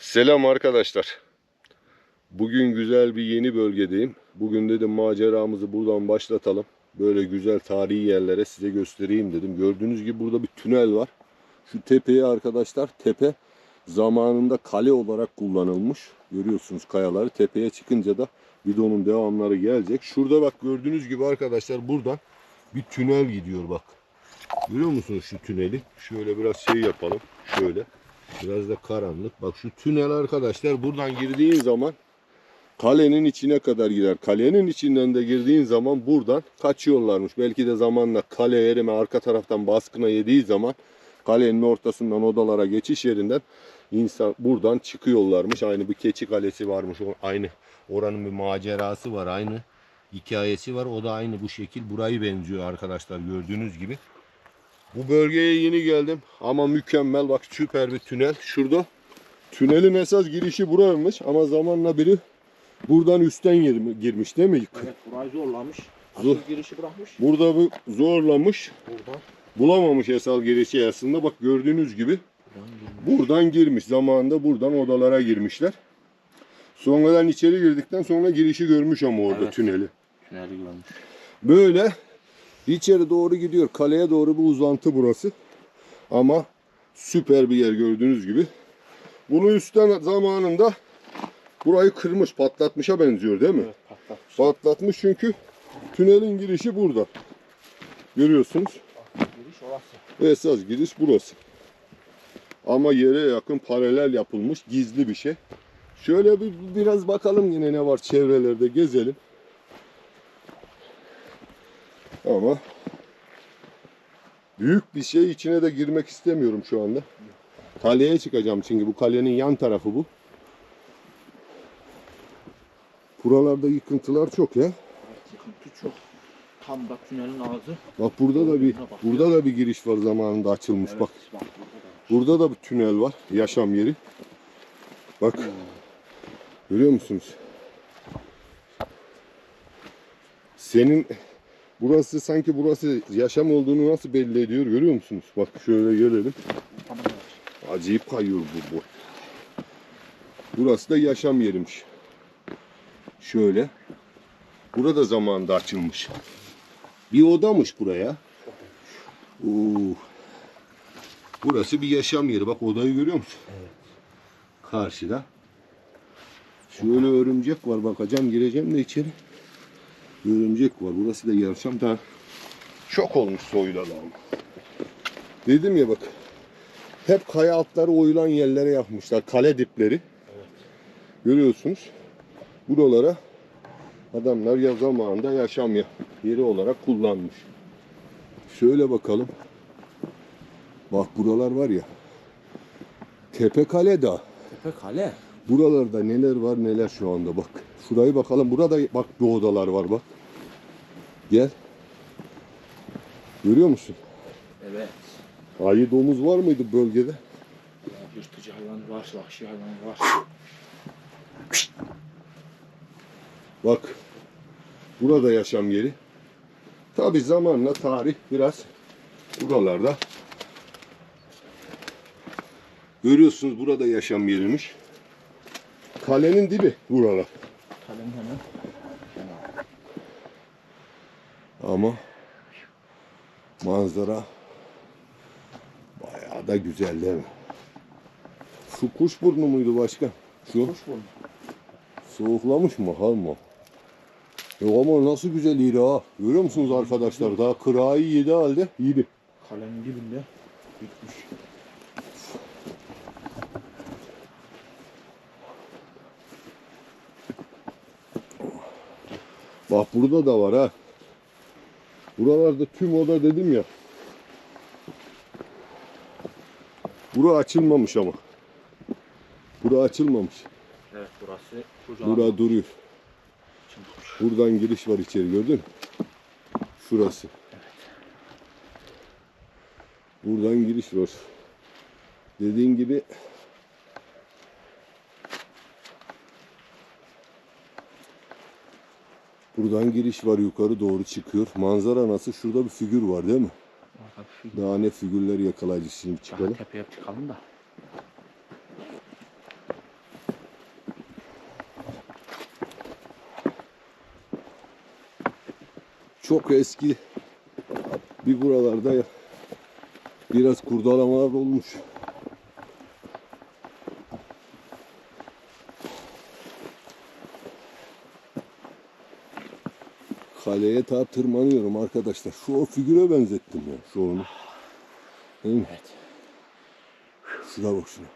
Selam arkadaşlar. Bugün güzel bir yeni bölgedeyim. Bugün dedim maceramızı buradan başlatalım. Böyle güzel tarihi yerlere size göstereyim dedim. Gördüğünüz gibi burada bir tünel var. Şu tepeye arkadaşlar tepe zamanında kale olarak kullanılmış. Görüyorsunuz kayaları. Tepeye çıkınca da bidonun devamları gelecek. Şurada bak gördüğünüz gibi arkadaşlar buradan bir tünel gidiyor bak. Görüyor musunuz şu tüneli? Şöyle biraz şey yapalım. Şöyle. Biraz da karanlık. Bak şu tünel arkadaşlar buradan girdiğin zaman kalenin içine kadar gider. Kalenin içinden de girdiğin zaman buradan kaçıyorlarmış. Belki de zamanla kale erime arka taraftan baskına yediği zaman kalenin ortasından odalara geçiş yerinden insan buradan çıkıyorlarmış. Aynı bir keçi kalesi varmış. Aynı oranın bir macerası var. Aynı hikayesi var. O da aynı bu şekil burayı benziyor arkadaşlar gördüğünüz gibi. Bu bölgeye yeni geldim ama mükemmel bak süper bir tünel. Şurada tünelin esas girişi buraymış ama zamanla biri buradan üstten girmi- girmiş değil mi? Evet burayı zorlamış. Zor. Girişi bırakmış. Burada bu zorlamış Buradan. bulamamış esas girişi aslında bak gördüğünüz gibi Buradan girmiş. buradan girmiş zamanında buradan odalara girmişler. Sonradan içeri girdikten sonra girişi görmüş ama orada Evet. tüneli. Tüneli görmüş. Böyle içeri doğru gidiyor. Kaleye doğru bir uzantı burası. Ama süper bir yer gördüğünüz gibi. Bunu üstten zamanında burayı kırmış, patlatmışa benziyor değil mi? Evet patlatmış. Patlatmış çünkü tünelin girişi burada. Görüyorsunuz. Giriş orası. Esas giriş burası. Ama yere yakın paralel yapılmış gizli bir şey. Şöyle bir biraz bakalım yine ne var çevrelerde gezelim. Ama büyük bir şey içine de girmek istemiyorum şu anda. Kaleye çıkacağım çünkü bu kalenin yan tarafı bu. Buralarda yıkıntılar çok ya. Yıkıntı çok. Tam da tünelin ağzı. Bak burada da bir burada da bir giriş var zamanında açılmış Evet, bak. bak burada da. Burada da bir tünel var. Yaşam yeri. Bak. Görüyor musunuz? Senin burası sanki burası yaşam olduğunu nasıl belli ediyor görüyor musunuz? Bak şöyle gelelim. Evet. Acayip kayıyor bu bu. Burası da yaşam yeriymiş. Şöyle. Burada zamanında açılmış. Bir odamış buraya. Oo. Burası bir yaşam yeri. Bak odayı görüyor musun? Karşıda. Şöyle örümcek var. Bakacağım gireceğim de içeri. Örümcek var. Burası da yaşam da çok olmuş soyulalı ama. Dedim ya bak. Hep kaya altları oyulan yerlere yapmışlar. Kale dipleri. Görüyorsunuz. Buralara adamlar ya zamanında yaşam ya- yeri olarak kullanmış. Şöyle bakalım. Bak buralar var ya. Tepe Kale Dağı. Tepe kale. Buralarda neler var neler şu anda bak. Şurayı bakalım. Burada bak bir odalar var bak. Gel. Görüyor musun? Evet. Ayı domuz var mıydı bölgede? Yırtıcı hayvan var, vahşi hayvan var. Bak. Burada yaşam yeri. Tabi zamanla tarih biraz buralarda. Görüyorsunuz burada yaşam yeriymiş. Kalenin dibi buralar. Kalenin hemen. Ama manzara bayağı da güzel değil mi? Şu kuş burnu muydu başka? Şu Kuş burnu. soğuklamış mı hal mı? Yok ama nasıl güzel iri ha. Görüyor musunuz arkadaşlar? Daha kırayı yedi halde iri. Kalenin dibinde bitmiş. Bak burada da var ha. Buralarda tüm oda dedim ya. Bura açılmamış ama. Bura açılmamış. Evet burası kocaman. Bura duruyor. Çıkmış. Buradan giriş var içeri gördün mü? Şurası. Buradan giriş var. Dediğin gibi Buradan giriş var yukarı doğru çıkıyor. Manzara nasıl? Şurada bir figür var değil mi? Orada bir figür. Daha ne figürler yakalayacağız şimdi çıkalım. Daha tepeye çıkalım da. Çok eski bir buralarda biraz kurdalamalar olmuş. Kaleye ta tırmanıyorum arkadaşlar. Şu o figüre benzettim ya şu onu. Değil mi? Evet. Şuna bak şuna.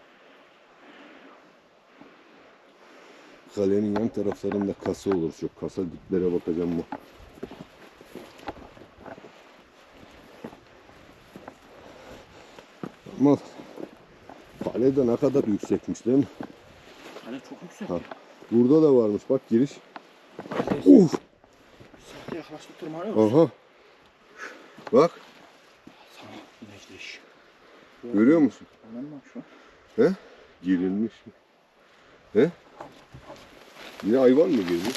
Kalenin yan taraflarında kasa olur çok. Kasa diplere bakacağım bu. Ama kale de ne kadar yüksekmiş değil mi? Kale çok yüksek. Ha. Burada da varmış bak giriş. Uf. Saate yaklaştık tırmanıyoruz. Aha. Bak Tamam. Güneşleş. görüyor musun? Anladın mı şu? He? Girilmiş mi? He? Yine hayvan mı geliyor?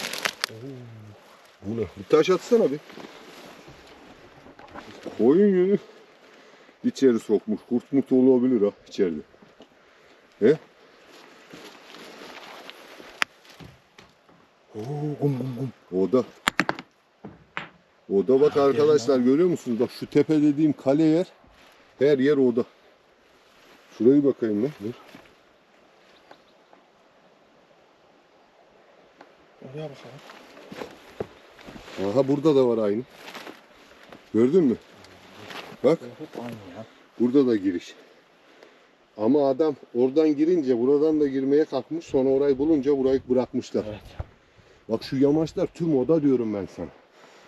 Bu ne? Bir taş atsana bir. Koyun yünü içeri sokmuş. Kurt mut olabilir ha içeride. He? Oo gum gum gum. Oda. Oda bak arkadaşlar görüyor musunuz? Bak şu tepe dediğim kale yer. Her yer oda. Şurayı bakayım ben. Dur. Oraya bakalım. Aha burada da var aynı. Gördün mü? Bak Hep aynı ya. burada da giriş. Ama adam oradan girince buradan da girmeye kalkmış. Sonra orayı bulunca burayı bırakmışlar. Evet. Bak şu yamaçlar tüm oda diyorum ben sana.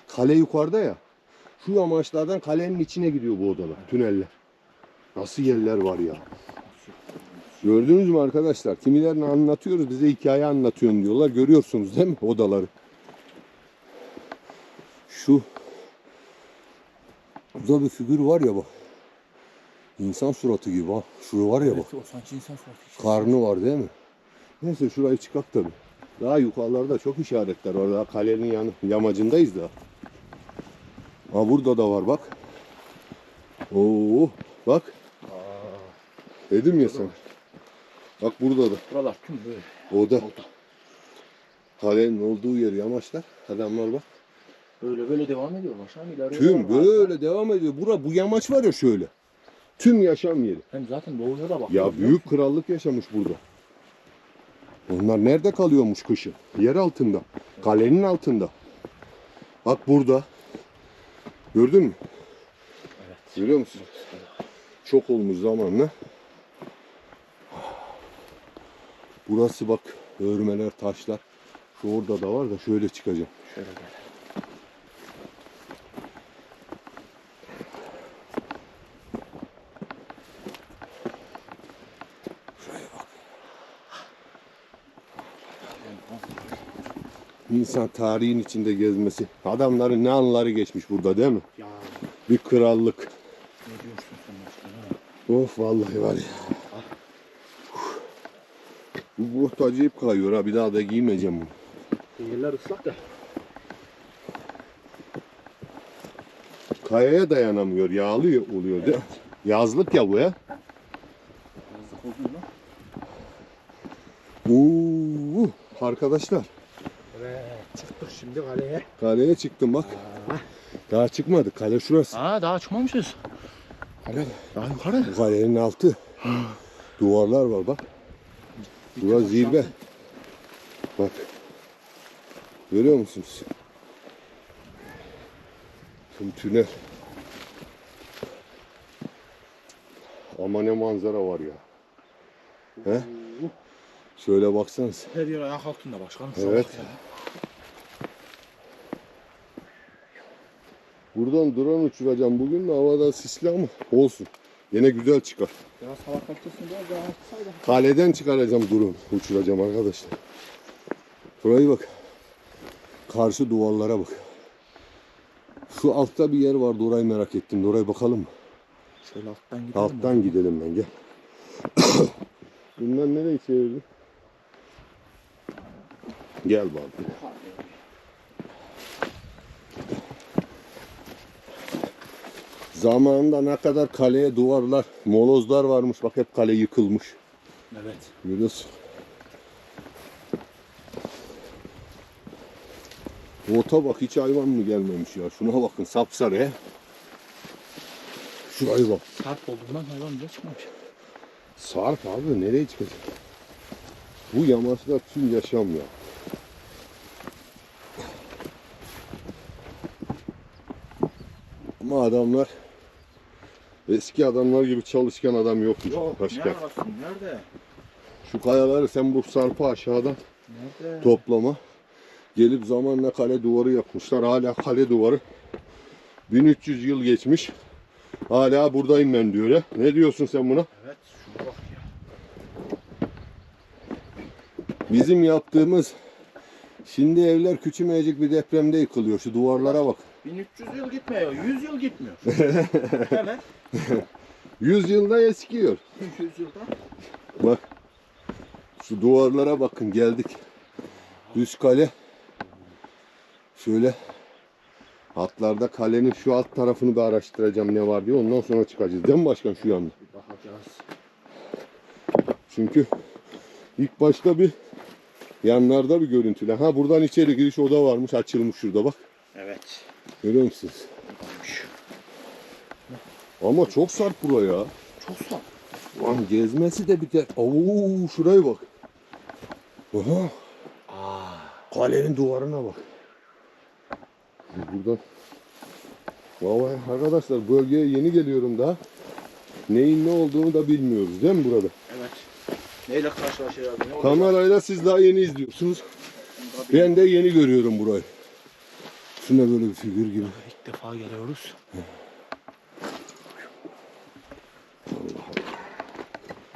Kale yukarıda ya. Şu yamaçlardan kalenin içine gidiyor bu odalar, tüneller. Nasıl yerler var ya. Gördünüz mü arkadaşlar? Kimilerini anlatıyoruz, bize hikaye anlatıyorsun diyorlar. Görüyorsunuz değil mi odaları? Şu Burada bir figür var ya bak. İnsan suratı gibi ha. Şu var ya bak. Evet o sanki insan suratı işte. Karnı var değil mi? Neyse şurayı çıkak tabi. Daha yukarılarda çok işaretler var. Daha kalenin yanı, yamacındayız da. Ha burada da var bak. Oo bak. Dedim ya sana. Bak burada da. Buralar tüm böyle. Oda. Oldu. Kalenin olduğu yer yamaçlar. Adamlar bak. Böyle böyle devam ediyorlar. Şu an ileride Tüm var. böyle devam ediyor. Bura bu yamaç var ya şöyle. Tüm yaşam yeri. Hem zaten doğuya da bak. Ya büyük krallık yaşamış burada. Onlar nerede kalıyormuş kışın? Yer altında. Kalenin altında. Bak burada. Gördün mü? Evet. Görüyor musun? Çok olmuş zamanla. Burası bak örmeler, taşlar. Şu orada da var da şöyle çıkacağım. Şöyle gel. İnsan tarihin içinde gezmesi. Adamların ne anları geçmiş burada değil mi? Ya Bir krallık. ne diyorsun sen başkanım? Of vallahi var ya. Bu bot acayip kayıyor ha. Bir daha da giymeyeceğim bunu. Yerler ıslak da. Kayaya dayanamıyor. Yağlı oluyor değil mi? Yazlık ya bu ya. Yazık oldu mu? Oo, arkadaşlar Evet. Çıktık şimdi kaleye. kaleye çıktım bak. Daha çıkmadı. Kale şurası. Aa daha çıkmamışız. Kale daha yukarı. Bu kalenin altı. Duvarlar var bak. Burası zirve. Bak. Görüyor musunuz? Şimdi tünel. Ama ne manzara var ya. He? Şöyle baksanız. Her yer ayak altında başkanım. Evet. Buradan drone uçuracağım bugün de havada sisli ama olsun. Yine güzel çıkar. Biraz hava kalitesini biraz daha artsaydı. Kaleden çıkaracağım drone uçuracağım arkadaşlar. Şurayı bak. Karşı duvarlara bak. Şu altta bir yer vardı orayı merak ettim. Oraya bakalım mı? Şöyle alttan gidelim. Alttan gidelim ben gel. Bunlar nereye çevirdi? Gel bak. Zamanında ne kadar kaleye duvarlar, molozlar varmış. Bak hep kale yıkılmış. Evet. Görüyorsun. Ota bak hiç hayvan mı gelmemiş ya. Şuna bakın sapsarı he. Şuraya bak. Sarp olduğundan hayvan bile çıkmamış. Sarp abi nereye çıkacak? Bu yamaçlar tüm yaşam ya. Ama adamlar eski adamlar gibi çalışkan adam yokmuş. Yok. Başka. Ne arasın? Nerede? Şu kayaları sen bu sarpı aşağıdan Nerede? toplama. Gelip zamanla kale duvarı yapmışlar. Hala kale duvarı. 1300 yıl geçmiş. Hala buradayım ben diyor ya. Ne diyorsun sen buna? Evet. Şuna bak ya. Bizim yaptığımız şimdi evler küçümeyecek bir depremde yıkılıyor. Şu duvarlara bak. 1300 yıl gitmiyor. 100 yıl gitmiyor. evet. 100 yılda eskiyor. 100 yılda. Bak. Şu duvarlara bakın geldik. Üst kale. Şöyle hatlarda kalenin şu alt tarafını da araştıracağım ne var diye. Ondan sonra çıkacağız. Değil mi başkan şu? Bir bakacağız. Çünkü ilk başta bir yanlarda bir görüntüler. Ha buradan içeri giriş oda varmış. Açılmış şurada bak. Evet. Görüyor musunuz? Ama çok sert buraya. Çok sağ. Lan gezmesi de bir de. Oo şuraya bak. Aha. Aa. Kalenin duvarına bak. Buradan. Vay arkadaşlar bölgeye yeni geliyorum daha. Neyin ne olduğunu da bilmiyoruz değil mi burada? Evet. Neyle karşılaşacağız? Ne? Kamerayla siz daha yeni izliyorsunuz. Ben de yeni görüyorum burayı. Şuna böyle bir figür gibi. İlk defa geliyoruz.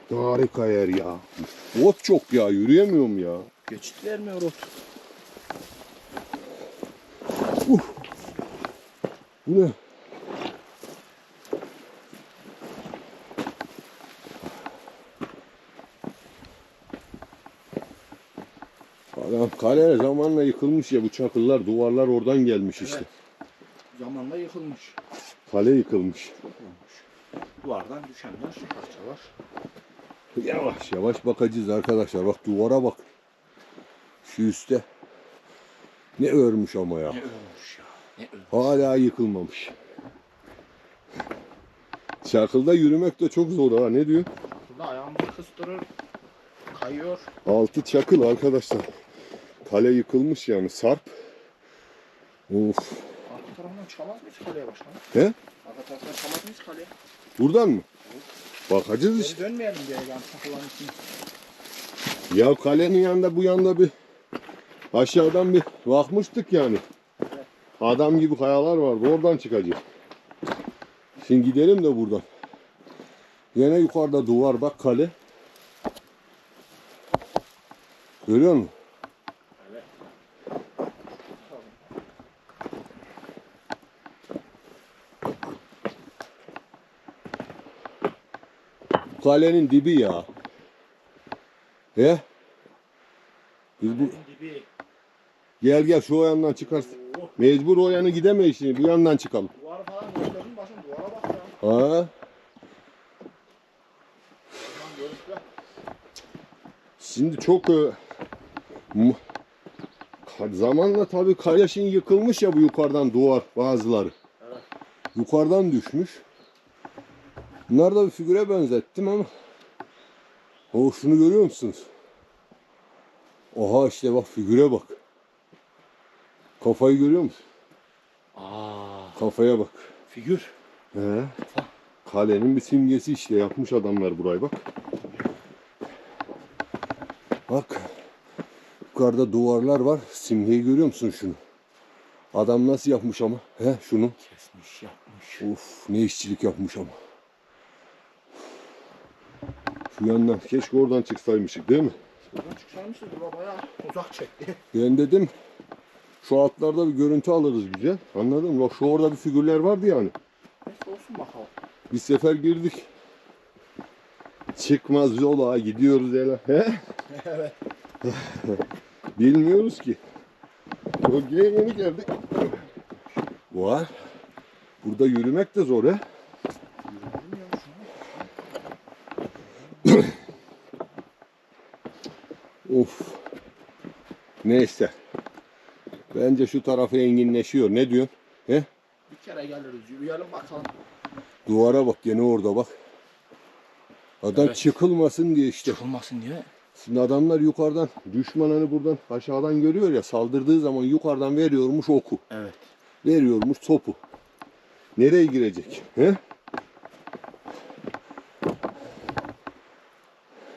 Harika yer ya. Ot çok ya yürüyemiyorum ya. Geçit vermiyor ot. Bu ne? Adam kale zamanla yıkılmış ya bu çakıllar duvarlar oradan gelmiş işte. Evet. Zamanla yıkılmış. Kale yıkılmış. Çok olmuş. Duvardan düşenler, parçalar. Yavaş yavaş bakacağız arkadaşlar. Bak duvara bak. Şu üstte. Ne örmüş ama ya. Ne ölmüş ya. Ne ölmüş. Hala yıkılmamış. Çakılda yürümek de çok zor ha. Ne diyor? Burada ayağımızı kıstırır. Kayıyor. Altı çakıl arkadaşlar. Kale yıkılmış yani sarp. Of. Arka tarafından çıkamaz mıyız kaleye başkanım? He? Arka taraftan çıkamaz mıyız kaleye? Buradan mı? Bakacağız Geri işte. dönmeyelim diye yani takılan için. Ya kalenin yanında bu yanda bir aşağıdan bir bakmıştık yani. Adam gibi kayalar vardı. Oradan çıkacağız. Şimdi gidelim de buradan. Yine yukarıda duvar bak kale. Görüyor musun? Kalenin dibi ya. He? Biz bu Dibi. gel gel şu o yandan çıkarsın. Mecbur o yana gidemeyiz şimdi. Bu yandan çıkalım. Duvarı falan gösterdin başım duvara bak ya. Ha? Şimdi çok e, zamanla tabii kaya şimdi yıkılmış ya bu yukarıdan duvar bazıları. Evet. Yukarıdan düşmüş. Bunlar da bir figüre benzettim ama. O şunu görüyor musunuz? Oha işte bak figüre bak. Kafayı görüyor musun? Aa. Kafaya bak. Figür. He. Kalenin bir simgesi işte yapmış adamlar burayı bak. Bak. Yukarıda duvarlar var. Simgeyi görüyor musun şunu? Adam nasıl yapmış ama? He şunu. Kesmiş yapmış. Of ne işçilik yapmış ama. Şu yandan keşke oradan çıksaymışık değil mi? Buradan çıksaymışız bura bayağı uzak çekti. Ben dedim şu altlarda bir görüntü alırız güzel. Anladın mı? Bak şu orada bir figürler vardı yani. Neyse olsun bakalım. Bir sefer girdik. Çıkmaz yola gidiyoruz hele. He? evet. Bilmiyoruz ki. Bölgeye yeni geldik. Var. Burada yürümek de zor he. Of. Neyse. Bence şu tarafı enginleşiyor. Ne diyorsun? He? Bir kere geliriz yürüyelim bakalım. Duvara bak gene orada bak. Adam Evet. çıkılmasın diye işte. Çıkılmasın diye. Şimdi adamlar yukarıdan düşman hani buradan aşağıdan görüyor ya saldırdığı zaman yukarıdan veriyormuş oku. Evet. Veriyormuş topu. Nereye girecek? He?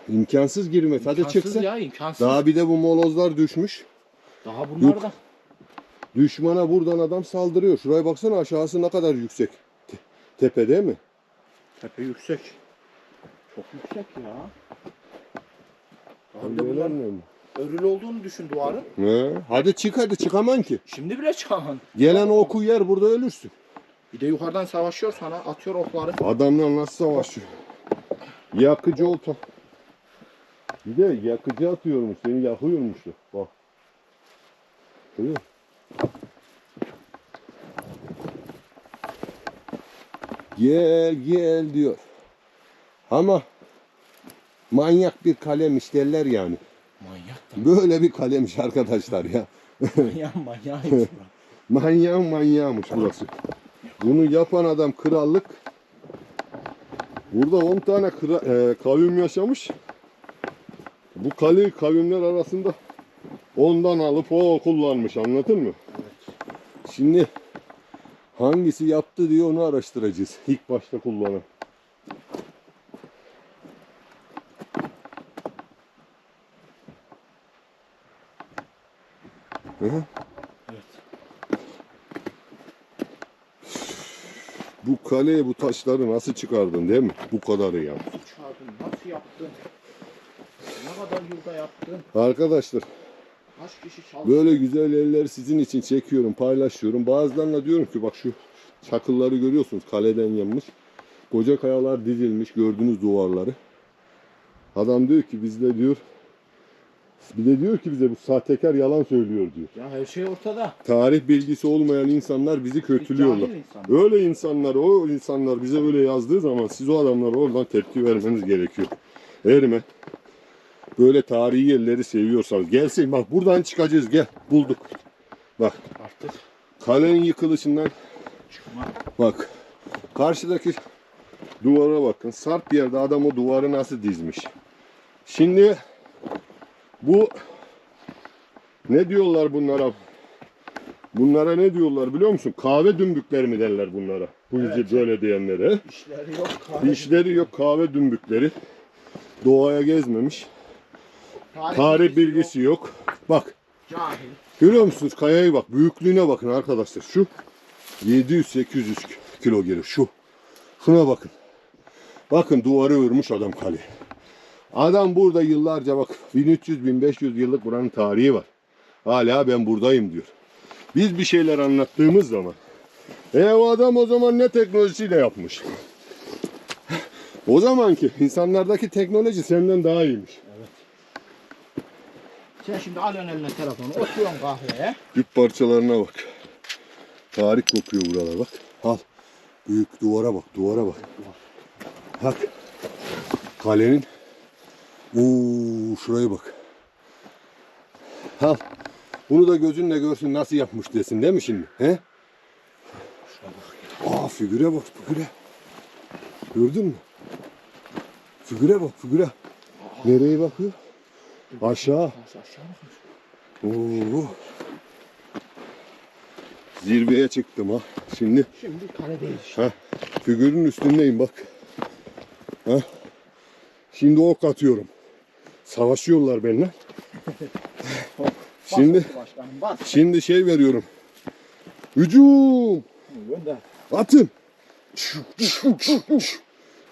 İmkansız girmez. Hadi İmkansız çıksın. ya imkansız. Daha bir de bu molozlar düşmüş. Daha bunlar Yok. da. Düşmana buradan adam saldırıyor. Şuraya baksana aşağısı ne kadar yüksek. Te- tepe değil mi? Tepe yüksek. Çok yüksek ya. De bunlar mi? örülü olduğunu düşün duvarın. He. Hadi çık hadi çıkaman ki. Şimdi bile çıkamam. Gelen oku yer burada ölürsün. Bir de yukarıdan savaşıyor sana atıyor okları. Adamlar nasıl savaşıyor? Yakıcı olta. Bir de yakıcı atıyormuş. Seni yakıyormuş. da. Bak. Görüyor? Gel gel diyor. Ama manyak bir kalemiş derler yani. Manyak Böyle bir kalemiş arkadaşlar ya. da. Manyak manyağıymış. Manyağın manyağmış burası. Bunu yapan adam krallık. Burada 10 tane kra- e, kavim yaşamış. Bu kale kavimler arasında ondan alıp o kullanmış anladın mı? Şimdi hangisi yaptı diye onu araştıracağız. İlk başta kullanan. Hı. Evet. Bu kaleye bu taşları nasıl çıkardın değil mi? Bu kadarı ya. Nasıl çağırdın? Nasıl yaptın? Ne kadar yılda yaptın? Arkadaşlar Kaç kişi çalıştı? böyle güzel yerleri sizin için çekiyorum, paylaşıyorum. Bazılarına diyorum ki bak şu çakılları görüyorsunuz kaleden yanmış. Koca kayalar dizilmiş gördüğünüz duvarları. Adam diyor ki bizde diyor bir de diyor ki bize bu sahtekar yalan söylüyor diyor. Ya her şey ortada. Tarih bilgisi olmayan insanlar bizi kötülüyorlar. Cahil insan. Öyle insanlar, o insanlar bize öyle yazdığı zaman siz o adamlara oradan tepki vermeniz gerekiyor. Eğer mi? Böyle tarihi yerleri seviyorsanız gelsin bak buradan çıkacağız gel bulduk. Bak Artık kalenin yıkılışından çıkma. bak karşıdaki duvara bakın. Sarp bir yerde adam o duvarı nasıl dizmiş. Şimdi bu ne diyorlar bunlara? Bunlara ne diyorlar biliyor musun? Kahve dümbükleri mi derler bunlara? Bu Evet. böyle diyenlere. İşleri yok. kahve- İşleri yok kahve dümbükleri. Doğaya gezmemiş. Tarih, Tarih bilgisi yok. Bak Cahil. görüyor musunuz kayayı bak. Büyüklüğüne bakın arkadaşlar. Şu 700-800 kilo gelir şu. Şuna bakın. Bakın duvarı örmüş adam kale. Adam burada yıllarca bak 1300-1500 yıllık buranın tarihi var. Hala ben buradayım diyor. Biz bir şeyler anlattığımız zaman e o adam o zaman ne teknolojisiyle yapmış? O zamanki insanlardaki teknoloji senden daha iyiymiş. Sen şimdi alıyorsun eline telefonu, oturuyorsun kahveye. Küp parçalarına bak. Tarih kokuyor buralar bak. Al. Büyük duvara bak, duvara bak. Bak. Kalenin. Oo, şuraya bak. Al. Bunu da gözünle görsün nasıl yapmış desin değil mi şimdi? He? Aa figüre bak figüre. Gördün mü? Figüre bak figüre. Nereye bakıyor? Aşağı. Oo. Zirveye çıktım ha. Şimdi Şimdi kaledeyiz. ha figürün üstündeyim bak. Ha. Şimdi ok atıyorum. Savaşıyorlar benimle. Şimdi şimdi şey veriyorum. Hücum! Gönder. Atın.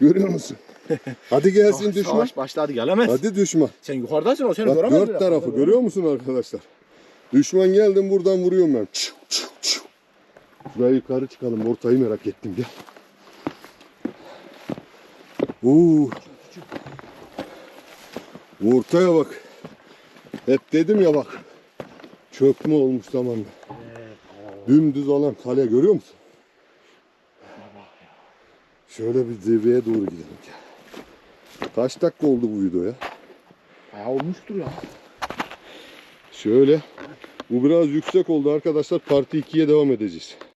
Görüyor musun? Hadi gelsin düşman. Savaş başladı gelemez. Hadi düşman. Sen yukarıdasın o seni Bak göremez. dört bile. tarafı görüyor musun arkadaşlar? Düşman geldim buradan vuruyorum ben. Çiu, çiu, çiu. Şuraya yukarı çıkalım. Ortayı merak ettim gel. Oo. Ortaya bak. Hep dedim ya bak. Çökme olmuş zamanla. Dümdüz olan kale görüyor musun? Şöyle bir zirveye doğru gidelim. Gel. Kaç dakika oldu bu video ya? Bayağı olmuştur ya. Şöyle Bu biraz yüksek oldu arkadaşlar. Parti 2'ye devam edeceğiz.